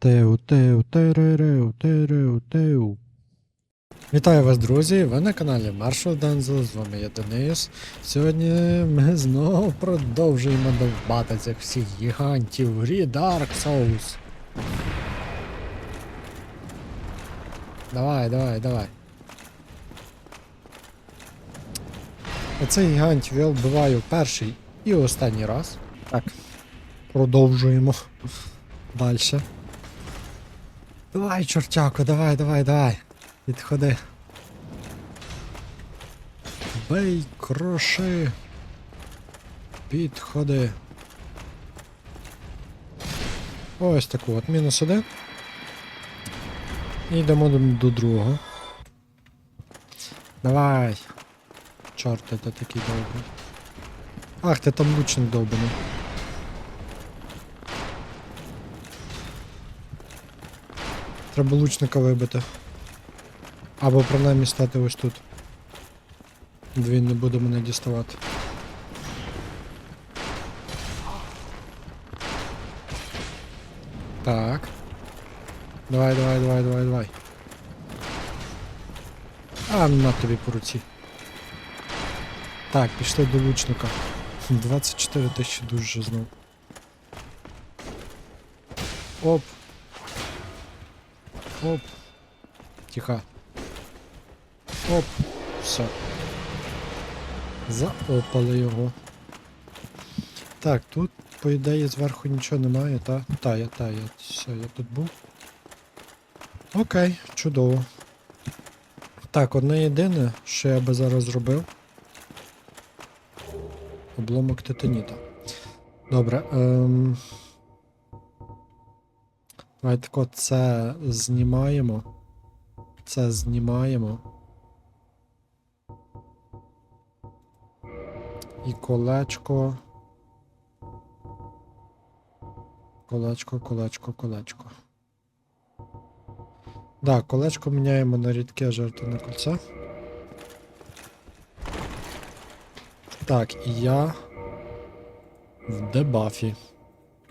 Теу, теу, теререу, тереу, теу. Вітаю вас, друзі! Ви на каналі Marshall Denzel, з вами я Денис. Сьогодні ми знову продовжуємо довбати цих всіх гігантів в грі Dark Souls. Давай, давай, давай. Оцей гігантів я вбиваю перший і останній раз. Так. Продовжуємо. Дальше. Давай, чортяко, давай, давай, давай. Підходи. Бей, кроши. Підходи. Ось таку от мінус один. І йдемо до, до другого. Давай. Чорт, ти такий довгий. Ах, ти там лучник довбаний. Треба лучника вибити. Або принаймні стати ось тут. Він не буде мене діставати. Так. Давай, давай, давай, давай, давай. А, на тобі по руці. Так, пішли до лучника. 24 тисячі дуже знов. Оп. Оп. Тихо. Оп. Все. Заопали його. Так, тут, по ідеї, зверху нічого немає, та? Та, я, та, я, все, я тут був. Окей, чудово. Так, одне єдине, що я би зараз зробив. Обломок титаніта. Добре. Ем... Давайте тако це знімаємо. Це знімаємо. І колечко. Колечко, колечко, колечко. Да, колечко міняємо на рідке жертвене кольце. Так, і я в дебафі.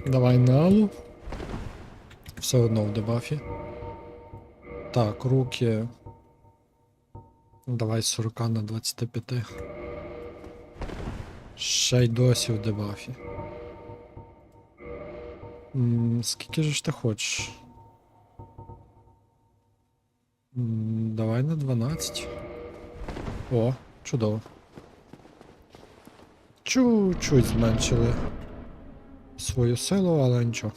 Давай на алу. Все одно в дебафі. Так, руки. Давай 40 на 25. Ще й досі в дебафі. М, Скільки ж ти хочеш? М, Давай на 12. О, чудово. Чуть-чуть зменшили свою силу, але нічого.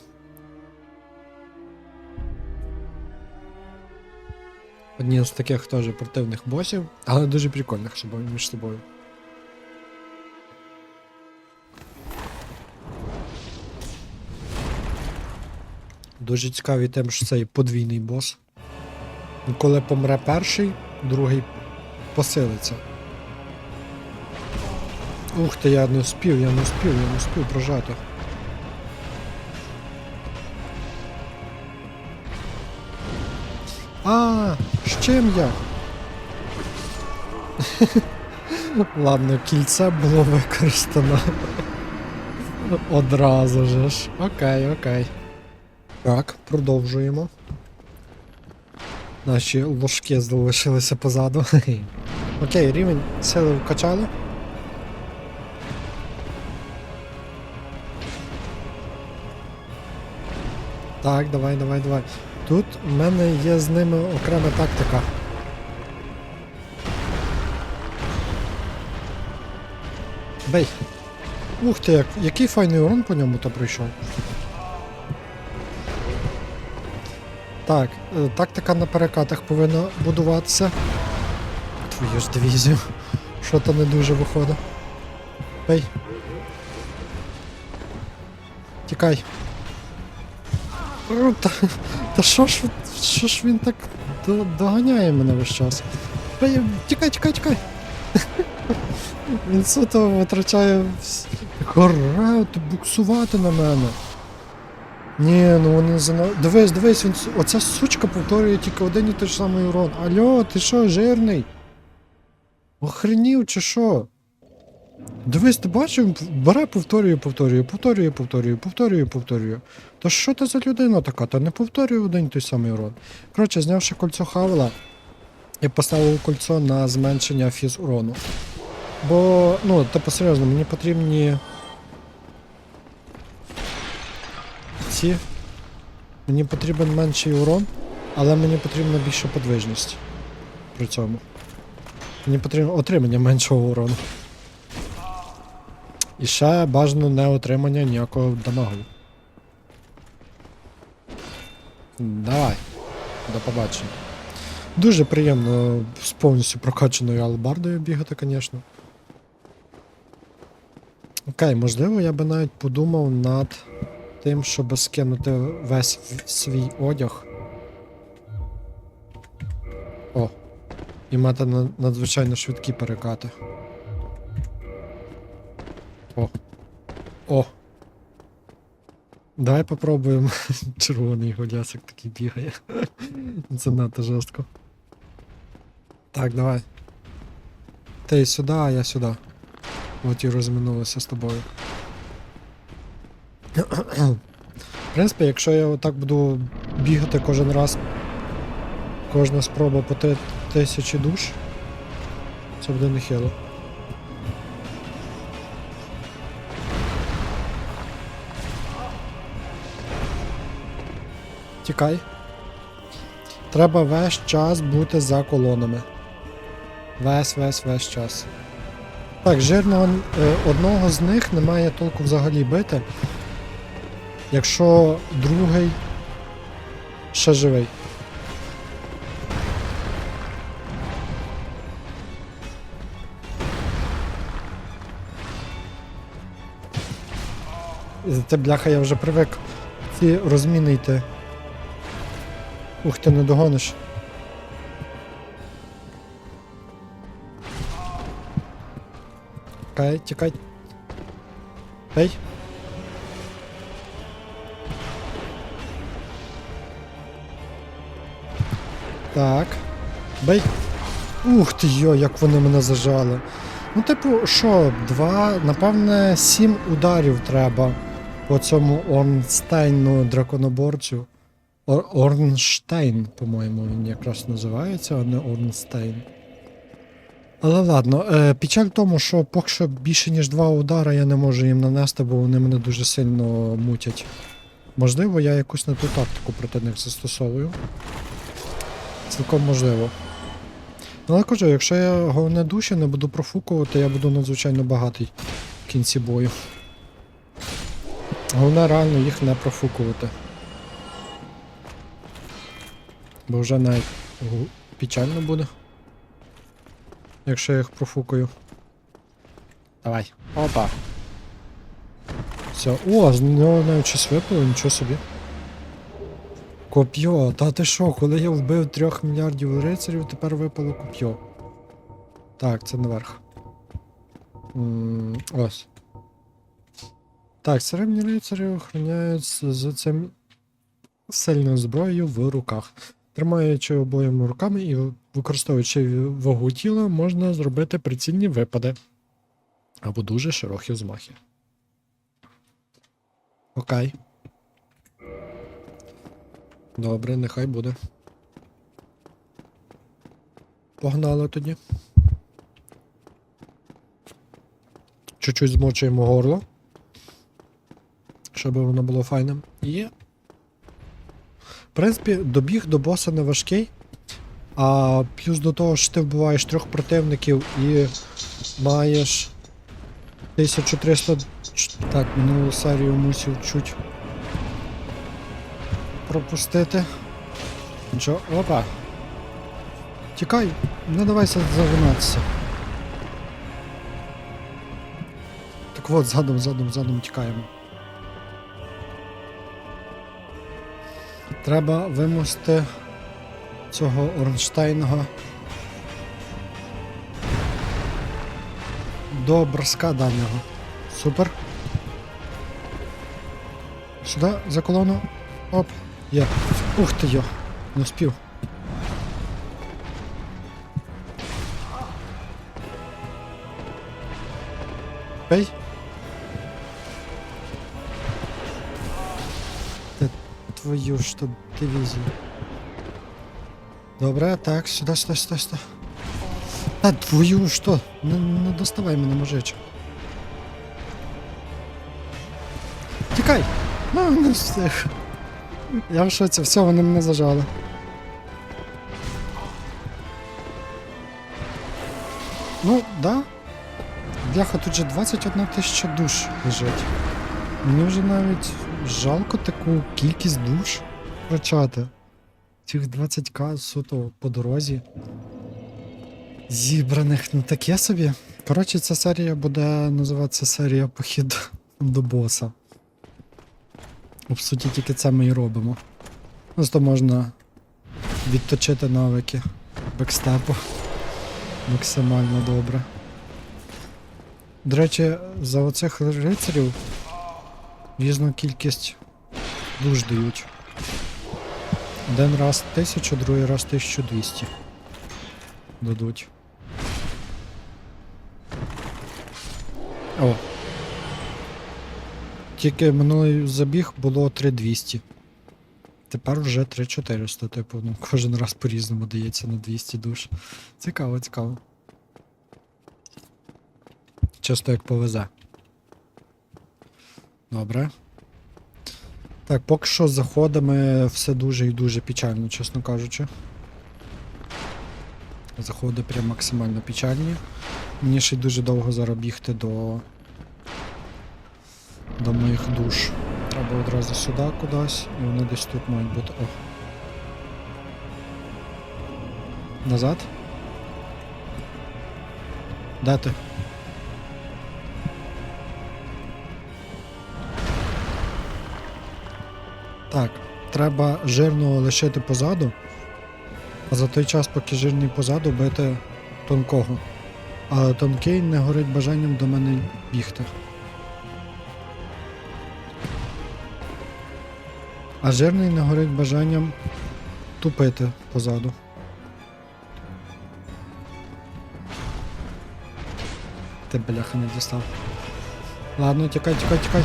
Одні з таких теж противних босів, але дуже прикольних собою між собою. Дуже цікавий тим, що це є подвійний бос. Коли помре перший, другий посилиться. Ух ти, я не успів, я не успів, я не успів прожати. А, з чим я? Ладно, кільце було використано. Одразу ж. Окей, окей. Так, продовжуємо. Наші ложки залишилися позаду. Окей, рівень сили вкачали. Так, давай, давай, давай. Тут в мене є з ними окрема тактика. Бей. Ух ти, як, який файний урон по ньому то прийшов. Так, е, тактика на перекатах повинна будуватися. Твою ж дивізію. Що то не дуже виходить. Бей. Тікай. О, Та, та що ж, що ж він так до- доганяє мене весь час? Тікай, тікай, тікай. Він суто витрачає. Гора, ти буксувати на мене. Ні, ну вони зана... Дивись, дивись, він... оця сучка повторює тільки один і той ж самий урон. Алло, ти що, жирний? Охренів чи що? Дивись, ти бачив, бере, повторює, повторює, повторює, повторює, повторює, повторює. То що це за людина така? Та не повторює один той самий урон. Коротше, знявши кольцо Хавела, я поставив кольцо на зменшення фіз урону. Бо, ну, типу, серйозно, мені потрібні. Ці. Мені потрібен менший урон, але мені потрібна більша подвижність. При цьому. Мені потрібно отримання меншого урону. І ще бажано не отримання ніякого дамагу. Давай. До побачення. Дуже приємно з повністю прокачаною албардою бігати, звісно. Окей, можливо, я би навіть подумав над тим, щоб скинути весь свій одяг. О. І мати надзвичайно швидкі перекати. О. Давай попробуємо. Червоний голясик такий бігає. Це надто жорстко. Так, давай. Ти сюди, а я сюди. От і розминулися з тобою. В принципі, якщо я отак буду бігати кожен раз, кожна спроба по тисячі душ, це буде нехило. Тікай. Треба весь час бути за колонами. Весь, весь, весь час. Так, жирного е, одного з них немає толку взагалі бити. Якщо другий ще живий. Це бляха, я вже привик. Ці розміни йти. Ух, ти не догониш. Тікай, тікай. Ей. Так. Бей. Ух ти йо, як вони мене зажали. Ну, типу, що, два, напевне, сім ударів треба по цьому Орнстейну драконоборцю. Ор- Орнштейн, по-моєму, він якраз називається, а не Орнстейн. Але ладно, е, печаль в тому, що поки що більше ніж два удара я не можу їм нанести, бо вони мене дуже сильно мутять. Можливо, я якусь не ту тактику проти них застосовую. Цілком можливо. Але кажу, якщо я головне душі не буду профукувати, я буду надзвичайно багатий в кінці бою. Головне реально їх не профукувати. Бо вже навіть печально буде. Якщо я їх профукаю. Давай. Опа. Все. О, з нього навіть щось випало, нічого собі. Коп'йо, та ти що, коли я вбив трьох мільярдів рицарів, тепер випало коп'йо. Так, це наверх. М, ось. Так, середні рицарі охороняють з, з цим сильною зброєю в руках. Тримаючи обоїми руками і використовуючи вагу тіла, можна зробити прицільні випади. Або дуже широкі взмахи. Окей. Добре, нехай буде. Погнали тоді. Чуть-чуть змочуємо горло. Щоб воно було файним. І. В принципі, добіг до боса не важкий. А плюс до того, що ти вбиваєш трьох противників і маєш 1300. Так, минулу серію мусив чуть пропустити. Нічого, опа. Тікай, не давайся загинатися. Так от, задом, задом, задом тікаємо. Треба вимусти цього Орнштейного до броска дальнього. Супер. Сюди, за колону. Оп, є. Ух ти йо, не успів. Пей. твою ж то дивізію. Добре, так, сюди, сюди, сюди, сюди. Та твою ж то, не, не доставай мене, мужиче. Тікай! Ну, не встиг. Я в шоці, все, вони мене зажали. Ну, да. Бляха, тут же 21 тисяча душ лежить. Мені вже навіть жалко таку кількість душ втрачати. Цих 20к суто по дорозі. Зібраних, ну таке собі. Коротше, ця серія буде називатися серія Похід до боса. В суті, тільки це ми і робимо. Просто можна відточити навики бекстепу максимально добре. До речі, за оцих рицарів різну кількість душ дають. Один раз 1000, другий раз 1200 дадуть. О. Тільки минулий забіг було 3200. Тепер вже 3400, типу, ну, кожен раз по-різному дається на 200 душ. Цікаво, цікаво. Часто як повезе. Добре. Так, поки що з заходами все дуже і дуже печально, чесно кажучи. Заходи прям максимально печальні. Мені ще дуже довго зараз бігти до. до моїх душ. Треба одразу сюди кудись, і вони десь тут мають бути. О. Назад. Де ти? Так, треба жирного лишити позаду, а за той час, поки жирний позаду, бити тонкого. А тонкий не горить бажанням до мене бігти. А жирний не горить бажанням тупити позаду. Ти бляха не дістав. Ладно, тікай, тікай, тікай.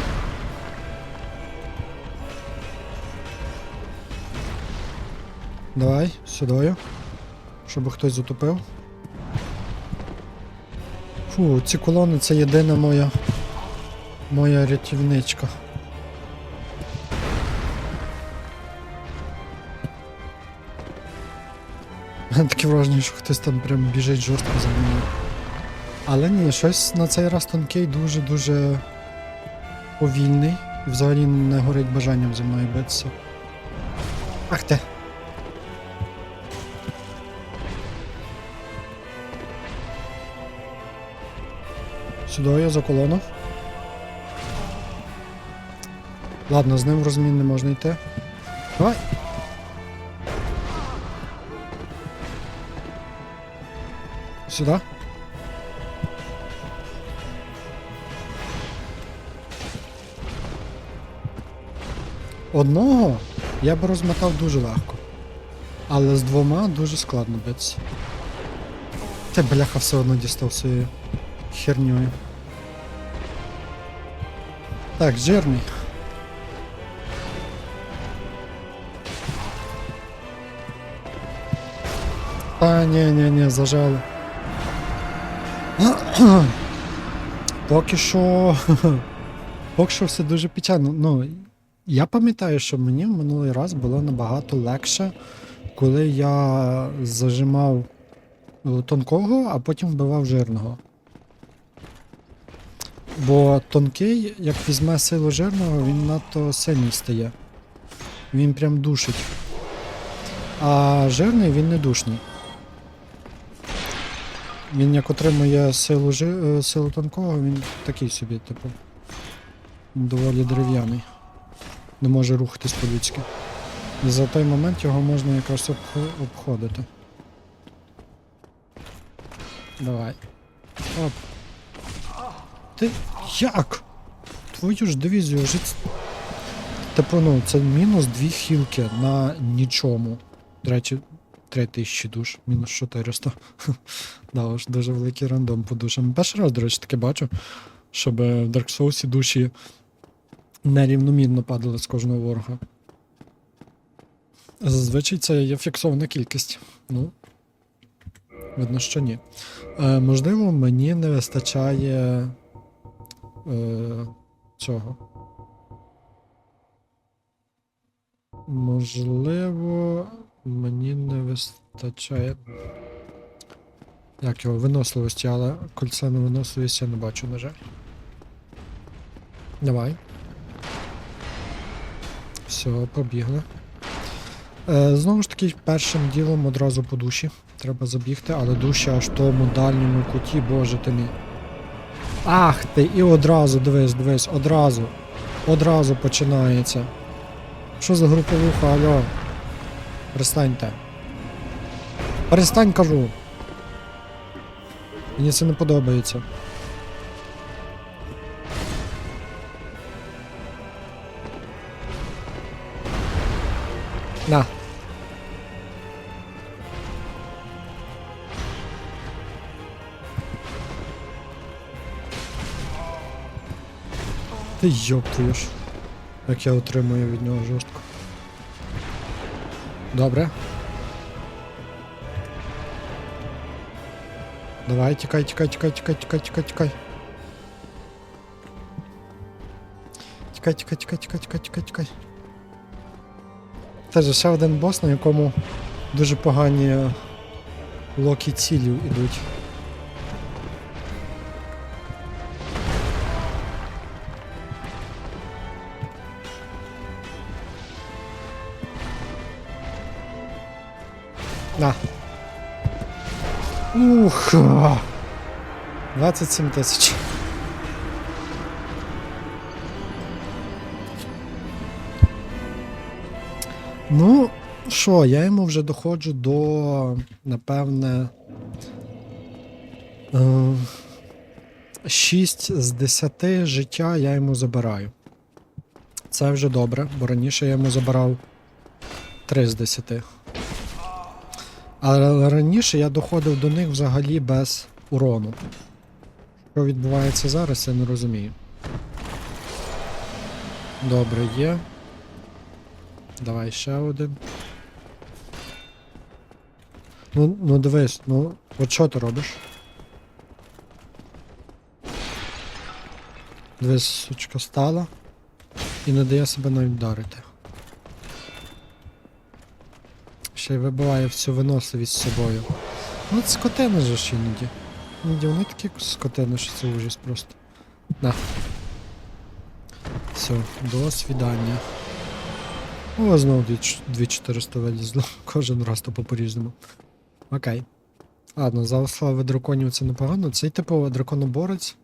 Давай, сюдою. Щоб хтось затупив. Фу, ці колони це єдина моя. Моя рятівничка. Таке враження, що хтось там прям біжить жорстко за мною. Але ні, щось на цей раз тонкий дуже-дуже повільний. І взагалі не горить бажанням зі мною битися. Ах ти. Сюди я за колону. Ладно, з ним в розмін не можна йти. Давай! Сюди. Одного я би розмотав дуже легко. Але з двома дуже складно битися. Та бляха все одно дістав своєю херньою. Так, жирний. А, ні, зажали. Поки що. Поки що все дуже печально. Ну, я пам'ятаю, що мені в минулий раз було набагато легше, коли я зажимав тонкого, а потім вбивав жирного. Бо тонкий, як візьме силу жирного, він надто сильний стає. Він прям душить. А жирний він не душний. Він як отримує силу, жи... е, силу тонкого, він такий собі, типу. Доволі дерев'яний. Не може рухатись по-людськи. І за той момент його можна якраз обх- обходити. Давай. Оп. Ти як? Твою ж дивізію вже. Типу, ну, це мінус дві хілки на нічому. До речі, 3000 душ, мінус 400. да, уж дуже великий рандом по душам. Перший раз, до речі, таке бачу, щоб в Dark Souls душі нерівномірно падали з кожного ворога. Зазвичай це є фіксована кількість. Ну. Видно, що ні. Е, можливо, мені не вистачає е, цього. Можливо, мені не вистачає. Як його виносливості, але кольця на виносливість я не бачу, на жаль. Давай. Все, побігли. Е, знову ж таки, першим ділом одразу по душі. Треба забігти, але душі аж в тому дальньому куті, боже ти мій. Ах ти, і одразу, дивись, дивись, одразу. Одразу починається. Що за груповуха, алло? Перестаньте. Перестань, кажу. Мені це не подобається. На. Ти йоп твою ж. Як я отримую від нього жорстко. Добре. Давай, тікай, тікай, тікай, тікай, тікай, тікай, тікай. Тікай, тікай, тікай, тікай, тікай, тікай, тікай. Це ж ще один бос, на якому дуже погані локи цілів ідуть. На. Ух. 27 тисяч. Ну, що, я йому вже доходжу до, напевне. Е, 6 з 10 життя я йому забираю. Це вже добре, бо раніше я йому забирав 3 з 10. Але раніше я доходив до них взагалі без урону. Що відбувається зараз, я не розумію. Добре, є. Давай ще один. Ну, ну дивись, ну, от що ти робиш? Дивись, сучка стала і не дає себе навіть вдарити. Ще й вибиває всю виносливість з собою. Ну, це скотина же ж іноді. Іноді вони такі скотини, що це ужас просто. На. Все, до свидання. О, знову 2400 вилізло. Кожен раз то по-різному. Окей. Ладно, за слави драконів це непогано. Цей типу драконоборець.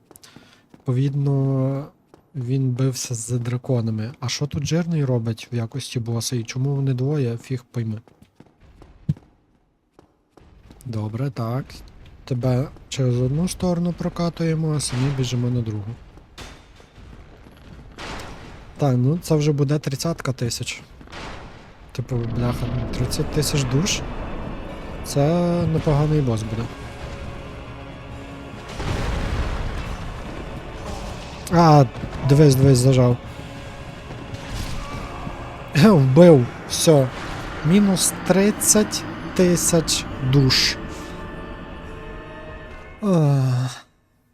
Відповідно, він бився з драконами. А що тут жирний робить в якості боса і чому вони двоє, фіг пойми. Добре, так. Тебе через одну сторону прокатуємо, а самі біжимо на другу. Так, ну це вже буде 30 тисяч. Типу, бляха, 30 тисяч душ. Це непоганий бос буде. А, дивись, дивись, зажав. Вбив. Все. Мінус 30 тисяч душ. Ах,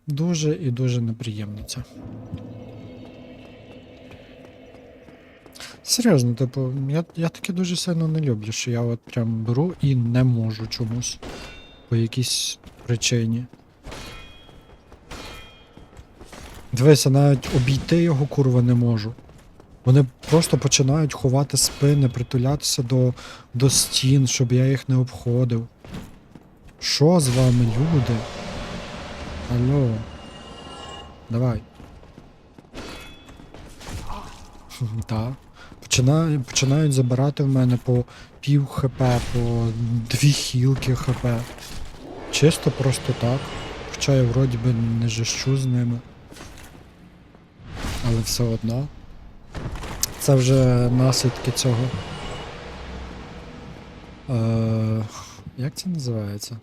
Дуже і дуже неприємно це. Серйозно, типу, я, я таке дуже сильно не люблю, що я от прям беру і не можу чомусь. По якійсь причині. Дивися, навіть обійти його курва не можу. Вони просто починають ховати спини, притулятися до, до стін, щоб я їх не обходив. Що з вами, люди? Алло. Давай. Так. Починають, починають забирати в мене по пів хп, по дві хілки хп. Чисто просто так. Хоча я вроді би не жещу з ними. Але все одно. Це вже наслідки цього. Е, як це називається?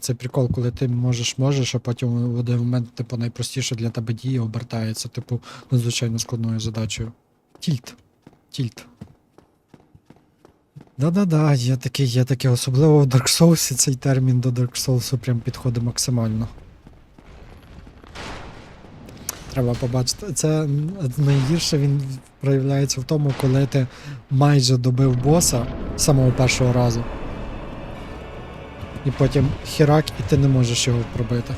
Це прикол, коли ти можеш, можеш, а потім в один момент, типу, найпростіше для тебе дія обертається, типу, надзвичайно складною задачею. Тільт. Тільт. Да-да-да, є таке, є таке. Особливо в Dark Souls цей термін до Dark Souls прям підходить максимально. Треба побачити. Це найгірше він проявляється в тому, коли ти майже добив боса самого першого разу. І потім хірак, і ти не можеш його пробити.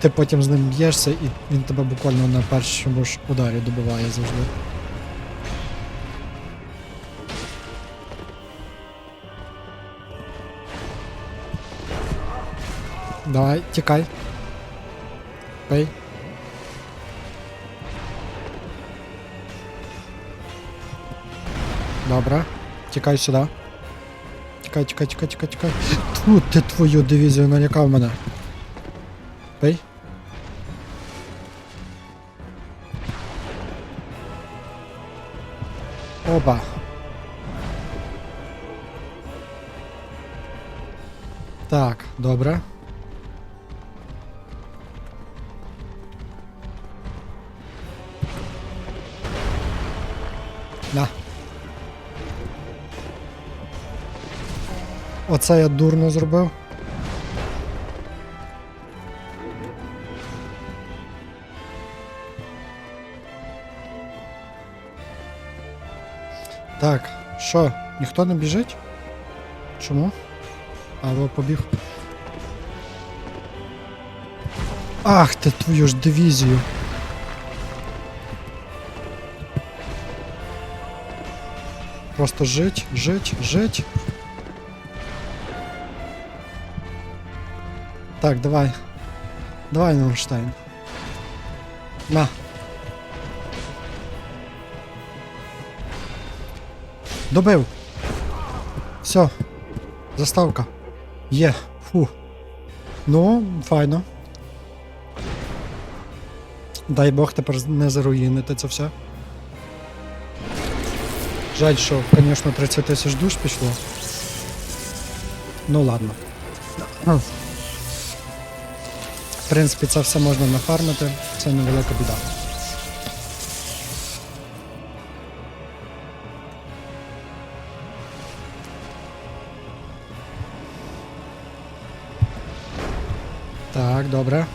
Ти потім з ним б'єшся, і він тебе буквально на першому ж ударі добиває завжди. Давай, тікай. Пей. Добре. Тікай сюди. Тікай, тікай, тікай, тікай, тікай. Тут ти твою дивізію налякав мене. Пей. Опа. Так, добре. На. Оце я дурно зробив. Так, що, ніхто не біжить? Чому? Або побіг. Ах ти твою ж дивізію. Просто жить, жить, жить. Так, давай. Давай, Норнштейн. На. Добив. Все. Заставка. Є. Фу. Ну, файно. Дай Бог тепер не заруїнити це все. Жаль, що, звісно, 30 тисяч душ пішло. Ну ладно. В принципі, це все можна нафармити, це невелика біда. Так, добре.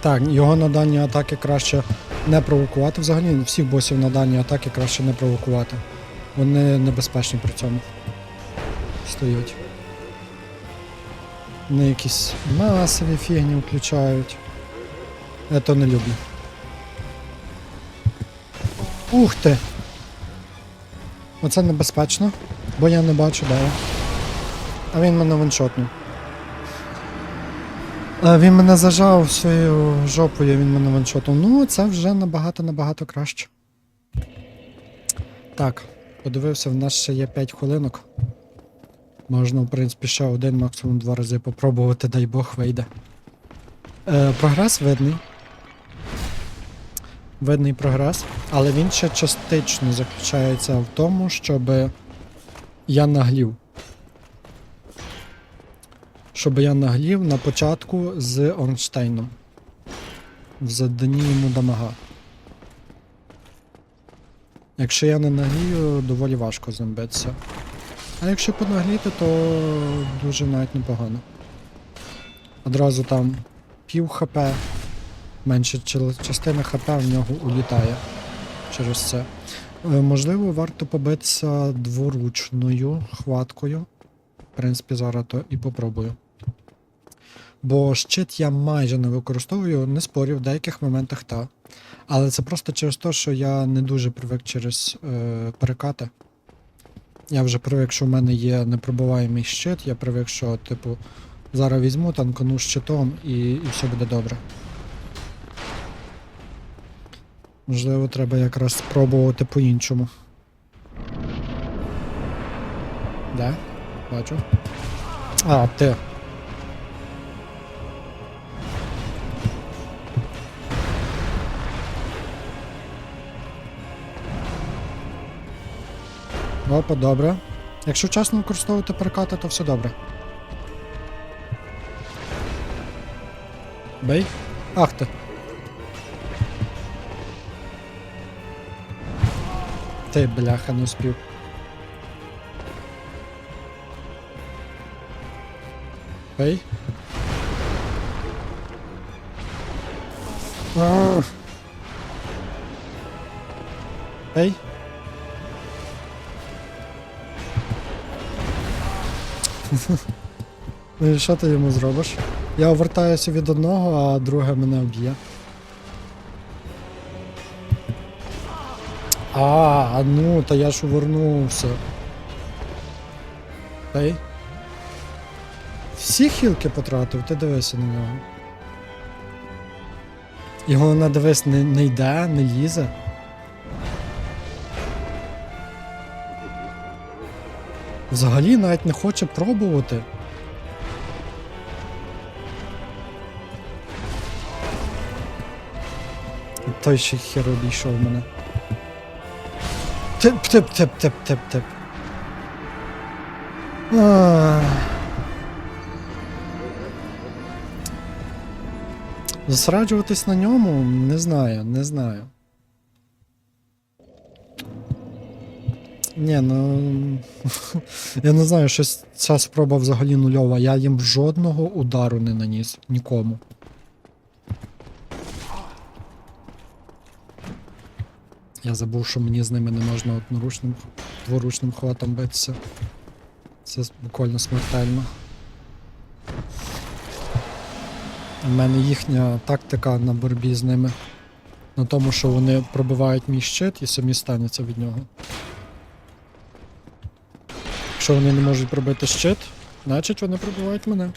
Так, його на дані атаки краще не провокувати. Взагалі всіх босів на дані атаки краще не провокувати. Вони небезпечні при цьому. Стоять. Вони якісь масові фігні включають. Я то не люблю. Ух ти! Оце небезпечно, бо я не бачу, де. А він мене ваншотнув. А він мене зажав своєю жопою, він мене ваншотнув. Ну, це вже набагато-набагато краще. Так, подивився, в нас ще є 5 хвилинок. Можна, в принципі, ще один, максимум два рази попробувати, дай Бог вийде. Е, прогрес видний. Видний прогрес, але він ще частично заключається в тому, щоб я наглів. Щоб я наглів на початку з Орнштейном. В заданні йому дамага. Якщо я не наглію, доволі важко з. А якщо понагліти, то дуже навіть непогано. Одразу там пів хп, менше частина хп в нього улітає через це. Е, Можливо, варто побитися дворучною хваткою. В принципі, зараз то і попробую. Бо щит я майже не використовую, не спорю, в деяких моментах та. Але це просто через те, що я не дуже привик через е, перекати. Я вже привик, що в мене є непробиваємий щит, я привик, що, типу, зараз візьму, танкану щитом і, і все буде добре. Можливо, треба якраз спробувати по-іншому. Де? Бачу. А, ти. Опа, добре. Якщо вчасно використовувати перекати, то все добре. Бей. Ах ти. Ти, бляха, не успів. Бей. Бей. Ну і що ти йому зробиш? Я овертаюся від одного, а друге мене вб'є. А, ну, та я ж увернувся. Ей. Всі хілки потратив, ти дивися на нього. Його на дивись не, не йде, не лізе. Взагалі навіть не хоче пробувати. Той ще хер обійшов мене. Тип, тип, тип, тип, тип. Ах. Зосереджуватись на ньому не знаю, не знаю. Ні, ну. я не знаю, щось ця спроба взагалі нульова. Я їм жодного удару не наніс нікому. Я забув, що мені з ними не можна одноручним дворучним хватом битися. Це буквально смертельно. У мене їхня тактика на боротьбі з ними. На тому, що вони пробивають мій щит і самі стануться від нього. Якщо вони не можуть пробити щит, значить вони пробивають мене.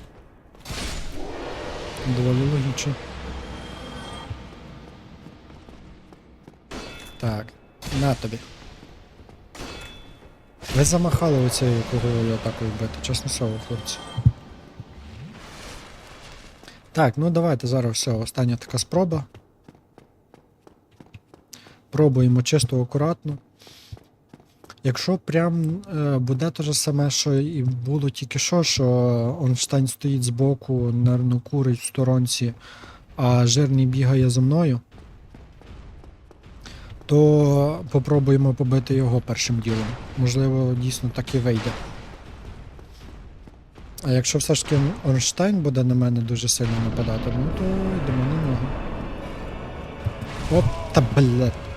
Доволі логічно. Так, на тобі. Ви замахали оцею круговою атакою бити, чесне слово, хлопці. Так, ну давайте зараз все, остання така спроба. Пробуємо чисто акуратно. Якщо прям е, буде те ж саме, що і було тільки що, що Онштайн стоїть збоку, нервно курить в сторонці, а жирний бігає за мною, то попробуємо побити його першим ділом. Можливо, дійсно так і вийде. А якщо все ж таки Орнштайн буде на мене дуже сильно нападати, ну то йдемо на нього. Оп, та блядь.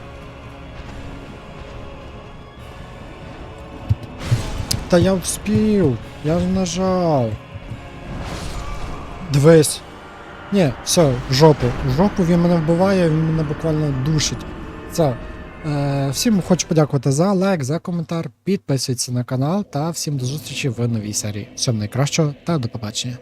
Та я вспів! Я ж нажав. Дивись. Ні, все, в жопу. В жопу він мене вбиває, він мене буквально душить. Все. Е, всім хочу подякувати за лайк, за коментар. Підписуйтесь на канал та всім до зустрічі в новій серії. Всім найкращого та до побачення.